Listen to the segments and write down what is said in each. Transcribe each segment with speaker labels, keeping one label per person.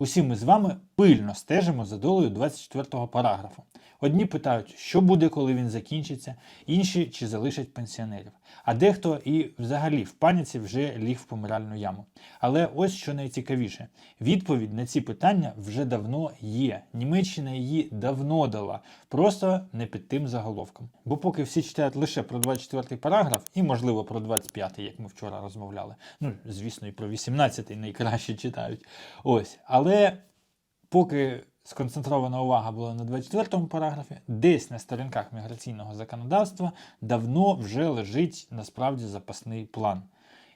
Speaker 1: Усі ми з вами пильно стежимо за долею 24-го параграфу. Одні питають, що буде, коли він закінчиться, інші чи залишать пенсіонерів. А дехто і взагалі в паніці вже ліг в помиральну яму. Але ось що найцікавіше: відповідь на ці питання вже давно є. Німеччина її давно дала, просто не під тим заголовком. Бо поки всі читають лише про 24-й параграф, і, можливо, про 25-й, як ми вчора розмовляли. Ну, звісно, і про 18-й найкраще читають. Ось. Але поки сконцентрована увага була на 24 му параграфі, десь на сторінках міграційного законодавства давно вже лежить насправді запасний план.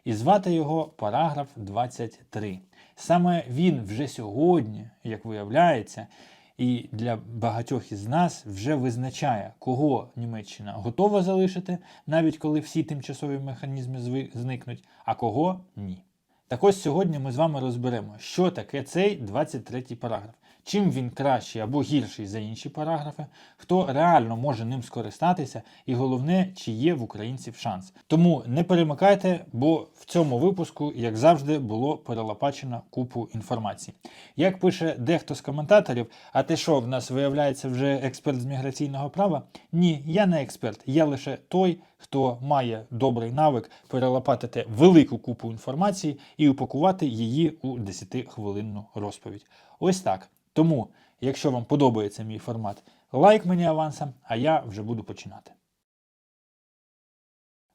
Speaker 1: І звати його параграф 23. Саме він вже сьогодні, як виявляється, і для багатьох із нас вже визначає, кого Німеччина готова залишити, навіть коли всі тимчасові механізми зникнуть, а кого ні. Так ось сьогодні ми з вами розберемо, що таке цей 23 параграф, чим він кращий або гірший за інші параграфи, хто реально може ним скористатися, і головне, чи є в українців шанс. Тому не перемикайте, бо в цьому випуску, як завжди, було перелопачено купу інформації. Як пише дехто з коментаторів, а ти що, в нас виявляється вже експерт з міграційного права? Ні, я не експерт, я лише той, хто має добрий навик перелопатити велику купу інформації і упакувати її у 10-хвилинну розповідь. Ось так. Тому, якщо вам подобається мій формат, лайк мені авансом, а я вже буду починати.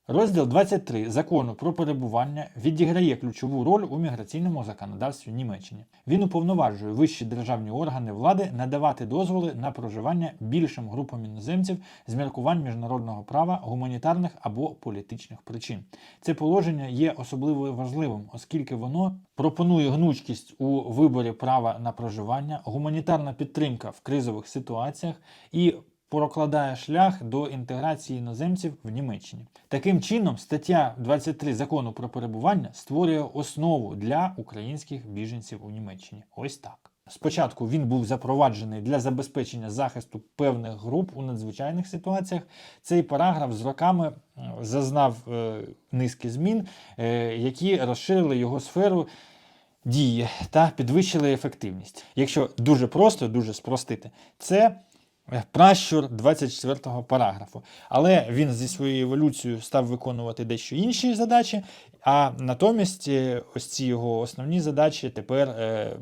Speaker 1: Розділ 23 закону про перебування відіграє ключову роль у міграційному законодавстві Німеччини. Він уповноважує вищі державні органи влади надавати дозволи на проживання більшим групам іноземців з міркувань міжнародного права, гуманітарних або політичних причин. Це положення є особливо важливим, оскільки воно пропонує гнучкість у виборі права на проживання, гуманітарна підтримка в кризових ситуаціях і прокладає шлях до інтеграції іноземців в Німеччині. Таким чином, стаття 23 закону про перебування створює основу для українських біженців у Німеччині. Ось так. Спочатку він був запроваджений для забезпечення захисту певних груп у надзвичайних ситуаціях. Цей параграф з роками зазнав е, низки змін, е, які розширили його сферу дії та підвищили ефективність. Якщо дуже просто, дуже спростити, це пращур 24-го параграфу. Але він зі своєю еволюцією став виконувати дещо інші задачі, а натомість е, ось ці його основні задачі тепер. Е,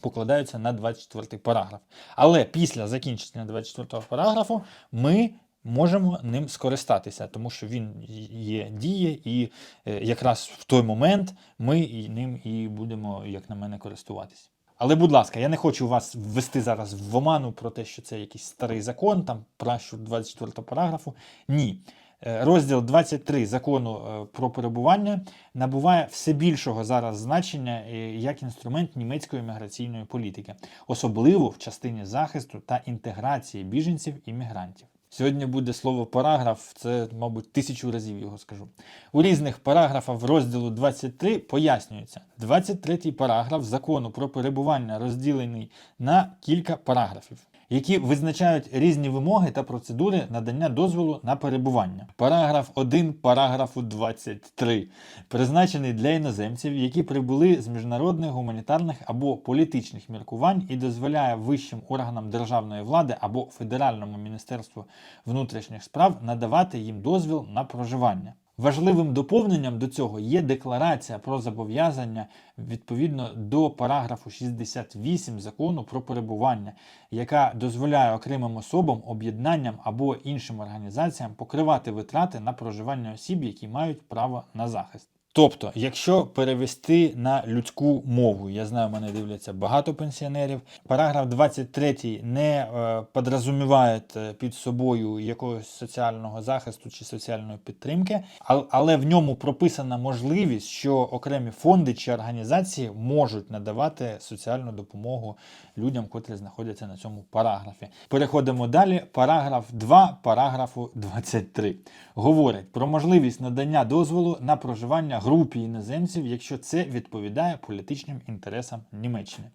Speaker 1: Покладаються на 24 параграф. Але після закінчення 24 параграфу ми можемо ним скористатися, тому що він є діє, і е, якраз в той момент ми ним і будемо, як на мене, користуватись. Але, будь ласка, я не хочу вас ввести зараз в оману про те, що це якийсь старий закон, там пращур 24 параграфу. Ні. Е, Розділ 23 закону е, про перебування набуває все більшого зараз значення е, як інструмент німецької міграційної політики, особливо в частині захисту та інтеграції біженців і мігрантів. Сьогодні буде слово параграф, це, мабуть, тисячу разів його скажу. У різних параграфах розділу 23 пояснюється, 23 параграф закону про перебування розділений на кілька параграфів які визначають різні вимоги та процедури надання дозволу на перебування. Параграф 1 параграфу 23 призначений для іноземців, які прибули з міжнародних гуманітарних або політичних міркувань і дозволяє вищим органам державної влади або Федеральному міністерству внутрішніх справ надавати їм дозвіл на проживання. Важливим доповненням до цього є декларація про зобов'язання відповідно до параграфу 68 закону про перебування, яка дозволяє окремим особам, об'єднанням або іншим організаціям покривати витрати на проживання осіб, які мають право на захист. Тобто, якщо перевести на людську мову, я знаю, мене дивляться багато пенсіонерів. Параграф 23 не е, подрозуміває е, під собою якогось соціального захисту чи соціальної підтримки, ал- але в ньому прописана можливість, що окремі фонди чи організації можуть надавати соціальну допомогу людям, котрі знаходяться на цьому параграфі. Переходимо далі. Параграф 2 параграфу 23 говорить про можливість надання дозволу на проживання групі іноземців, якщо це відповідає політичним інтересам Німеччини.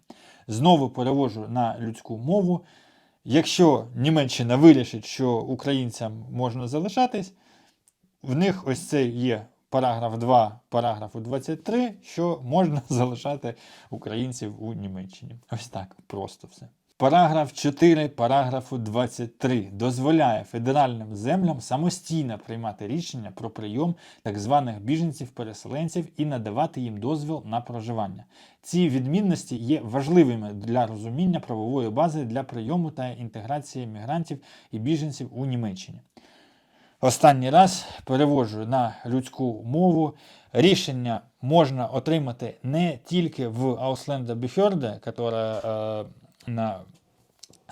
Speaker 1: Знову перевожу на людську мову. Якщо Німеччина вирішить, що українцям можна залишатись, в них ось це є параграф 2 параграфу 23, що можна залишати українців у Німеччині. Ось так просто все. Параграф 4 параграфу 23 дозволяє федеральним землям самостійно приймати рішення про прийом так званих біженців-переселенців і надавати їм дозвіл на проживання. Ці відмінності є важливими для розуміння правової бази для прийому та інтеграції мігрантів і біженців у Німеччині. Останній раз переводжу на людську мову. Рішення можна отримати не тільки в Ausländer Behörde, яка на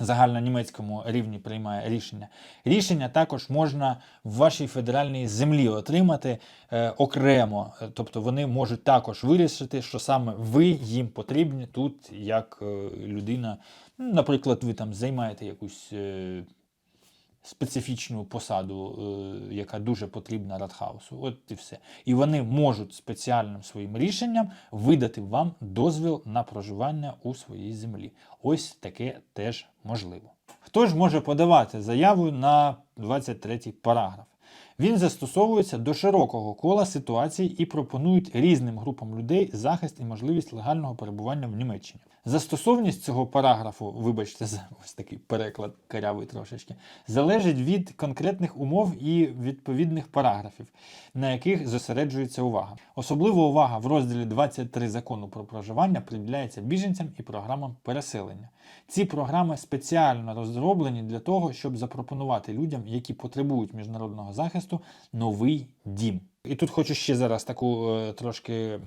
Speaker 1: загальнонімецькому рівні приймає рішення. Рішення також можна в вашій федеральній землі отримати е, окремо. Тобто вони можуть також вирішити, що саме ви їм потрібні тут, як е, людина. Наприклад, ви там займаєте якусь. Е, специфічну посаду, е, яка дуже потрібна Радхаусу. От і все. І вони можуть спеціальним своїм рішенням видати вам дозвіл на проживання у своїй землі. Ось таке теж можливо. Хто ж може подавати заяву на 23 параграф? Він застосовується до широкого кола ситуацій і пропонують різним групам людей захист і можливість легального перебування в Німеччині. Застосовність цього параграфу, вибачте за ось такий переклад карявий трошечки, залежить від конкретних умов і відповідних параграфів, на яких зосереджується увага. Особлива увага в розділі 23 закону про проживання приділяється біженцям і програмам переселення. Ці програми спеціально розроблені для того, щоб запропонувати людям, які потребують міжнародного захисту, новий дім. І тут хочу ще зараз таку е, трошки,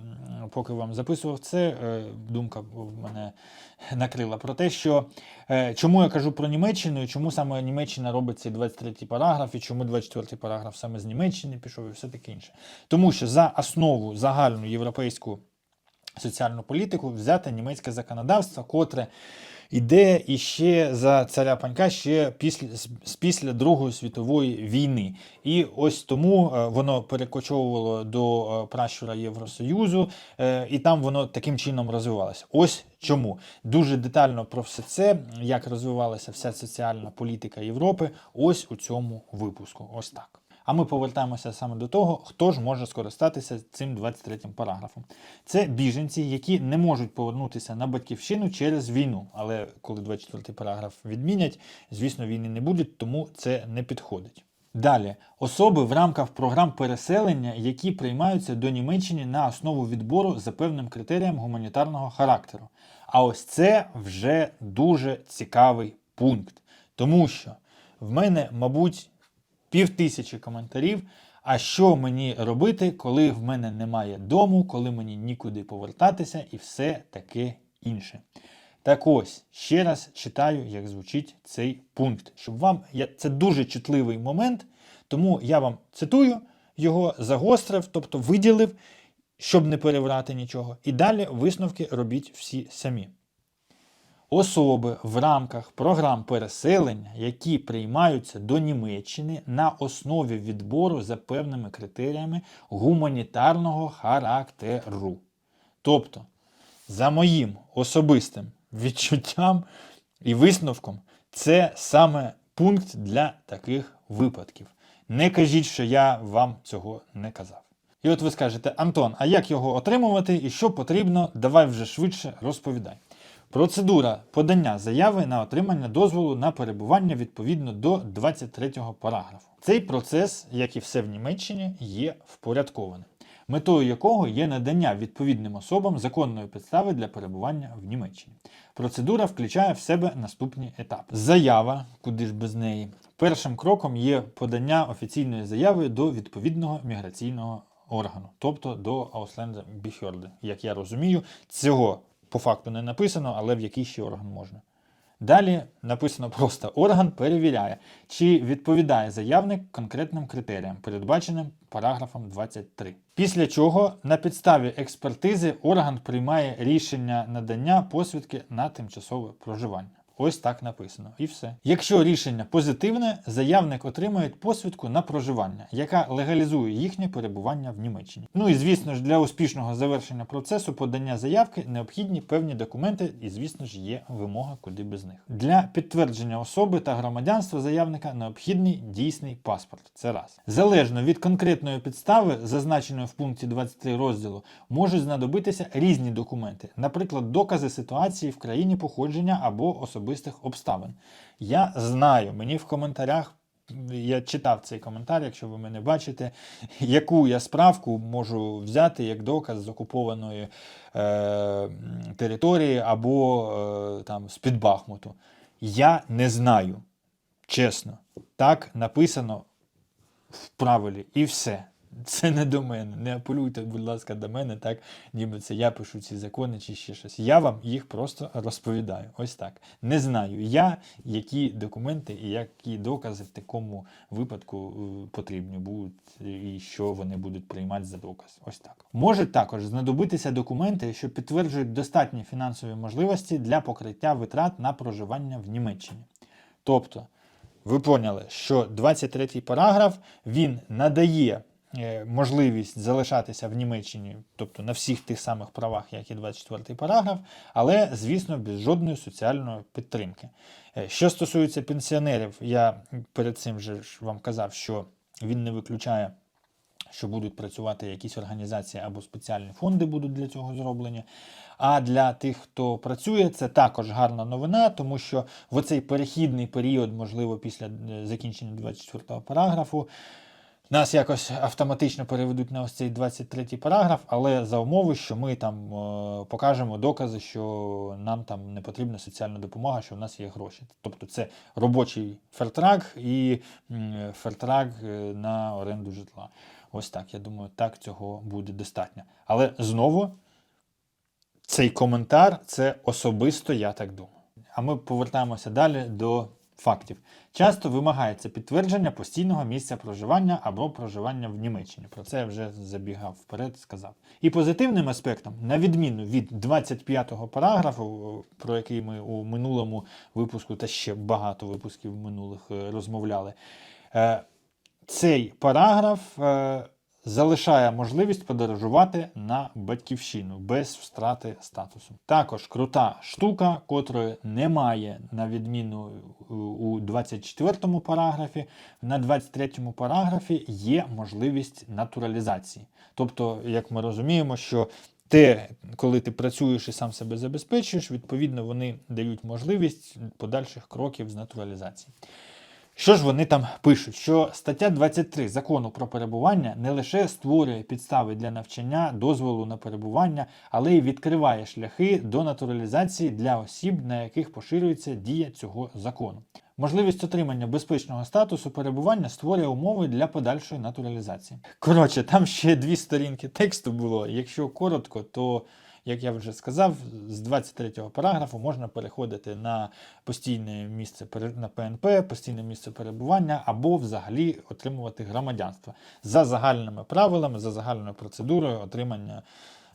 Speaker 1: поки вам записував це, е, думка в мене накрила про те, що е, чому я кажу про Німеччину, і чому саме Німеччина робить цей 23 параграф, і чому 24 параграф саме з Німеччини пішов, і все таке інше. Тому що за основу загальну європейську соціальну політику взяте німецьке законодавство, котре іде іще за царя панька ще після, після Другої світової війни. І ось тому е, воно перекочовувало до е, пращура Євросоюзу, е, і там воно таким чином розвивалося. Ось чому. Дуже детально про все це, як розвивалася вся соціальна політика Європи, ось у цьому випуску. Ось так. А ми повертаємося саме до того, хто ж може скористатися цим 23 параграфом. Це біженці, які не можуть повернутися на батьківщину через війну. Але коли 24 параграф відмінять, звісно, війни не буде, тому це не підходить. Далі особи в рамках програм переселення, які приймаються до Німеччини на основу відбору за певним критеріям гуманітарного характеру. А ось це вже дуже цікавий пункт, тому що в мене, мабуть, пів тисячі коментарів. А що мені робити, коли в мене немає дому, коли мені нікуди повертатися і все таке інше. Так ось, ще раз читаю, як звучить цей пункт. Щоб вам, я, це дуже чутливий момент, тому я вам цитую його, загострив, тобто виділив, щоб не переврати нічого. І далі висновки робіть всі самі. Особи в рамках програм переселення, які приймаються до Німеччини на основі відбору за певними критеріями гуманітарного характеру. Тобто, за моїм особистим відчуттям і висновком, це саме пункт для таких випадків. Не кажіть, що я вам цього не казав. І от ви скажете, Антон, а як його отримувати і що потрібно? Давай вже швидше розповідай. Процедура подання заяви на отримання дозволу на перебування відповідно до 23 параграфу. Цей процес, як і все в Німеччині, є впорядкованим, метою якого є надання відповідним особам законної підстави для перебування в Німеччині. Процедура включає в себе наступні етапи: заява, куди ж без неї. Першим кроком є подання офіційної заяви до відповідного міграційного органу, тобто до Ausländer Behörde. Як я розумію, цього по факту не написано, але в який ще орган можна. Далі написано просто орган перевіряє, чи відповідає заявник конкретним критеріям, передбаченим параграфом 23. Після чого на підставі експертизи орган приймає рішення надання посвідки на тимчасове проживання. Ось так написано. І все. Якщо рішення позитивне, заявник отримує посвідку на проживання, яка легалізує їхнє перебування в Німеччині. Ну і звісно ж, для успішного завершення процесу подання заявки необхідні певні документи, і звісно ж є вимога, куди без них. Для підтвердження особи та громадянства заявника необхідний дійсний паспорт. Це раз. Залежно від конкретної підстави, зазначеної в пункті 23 розділу, можуть знадобитися різні документи, наприклад, докази ситуації в країні походження або особистих обставин. Я знаю, мені в коментарях. Я читав цей коментар, якщо ви мене бачите, яку я справку можу взяти як доказ з окупованої е, території або е, там з-під Бахмуту. Я не знаю. Чесно. Так написано в правилі і все. Це не до мене. Не апелюйте, будь ласка, до мене, так, ніби це я пишу ці закони чи ще щось. Я вам їх просто розповідаю. Ось так. Не знаю я, які документи і які докази в такому випадку е, потрібні будуть, і що вони будуть приймати за доказ. Ось так. Може також знадобитися документи, що підтверджують достатні фінансові можливості для покриття витрат на проживання в Німеччині. Тобто, ви поняли, що 23 й параграф він надає можливість залишатися в Німеччині, тобто на всіх тих самих правах, як і 24 параграф, але, звісно, без жодної соціальної підтримки. Е, Що стосується пенсіонерів, я перед цим вже вам казав, що він не виключає. Що будуть працювати якісь організації або спеціальні фонди будуть для цього зроблені. А для тих, хто працює, це також гарна новина, тому що в оцей перехідний період, можливо, після е, закінчення 24 го параграфу, нас якось автоматично переведуть на ось цей 23 параграф, але за умови, що ми там е, покажемо докази, що нам там не потрібна соціальна допомога, що в нас є гроші. Тобто це робочий фертрак і фертрак е, на оренду житла. Ось так, я думаю, так цього буде достатньо. Але знову цей коментар це особисто я так думаю. А ми повертаємося далі до фактів. Часто вимагається підтвердження постійного місця проживання або проживання в Німеччині. Про це я вже забігав вперед, сказав. І позитивним аспектом, на відміну від 25-го параграфу, про який ми у минулому випуску та ще багато випусків минулих е, розмовляли, е, цей параграф е, залишає можливість подорожувати на батьківщину без втрати статусу. Також крута штука, котрої немає на відміну у- у 24 параграфі. На 23 параграфі є можливість натуралізації. Тобто, як ми розуміємо, що те, коли ти працюєш і сам себе забезпечуєш, відповідно вони дають можливість подальших кроків з натуралізації. Що ж вони там пишуть? Що стаття 23 закону про перебування не лише створює підстави для навчання, дозволу на перебування, але й відкриває шляхи до натуралізації для осіб, на яких поширюється дія цього закону. Можливість отримання безпечного статусу перебування створює умови для подальшої натуралізації. Коротше, там ще дві сторінки тексту було. Якщо коротко, то як я вже сказав, з 23 параграфу можна переходити на постійне місце на ПНП, постійне місце перебування або взагалі отримувати громадянство за загальними правилами, за загальною процедурою отримання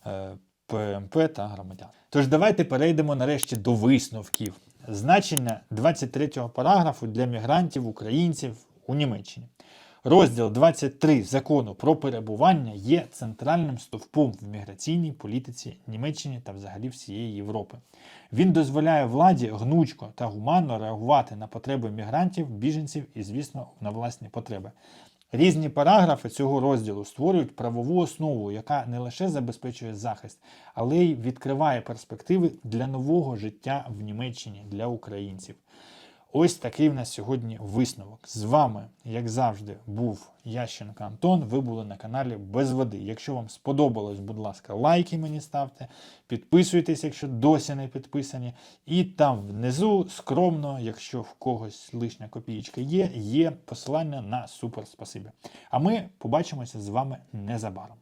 Speaker 1: е, ПМП та громадян. Тож давайте перейдемо нарешті до висновків. Значення 23 параграфу для мігрантів, українців у Німеччині. Розділ 23 закону про перебування є центральним стовпом в міграційній політиці Німеччини та взагалі всієї Європи. Він дозволяє владі гнучко та гуманно реагувати на потреби мігрантів, біженців і, звісно, на власні потреби. Різні параграфи цього розділу створюють правову основу, яка не лише забезпечує захист, але й відкриває перспективи для нового життя в Німеччині для українців. Ось такий в нас сьогодні висновок. З вами, як завжди, був Ященко Антон. Ви були на каналі Без води. Якщо вам сподобалось, будь ласка, лайки мені ставте, підписуйтесь, якщо досі не підписані. І там внизу скромно, якщо в когось лишня копієчка є, є посилання на супер спасибі. А ми побачимося з вами незабаром.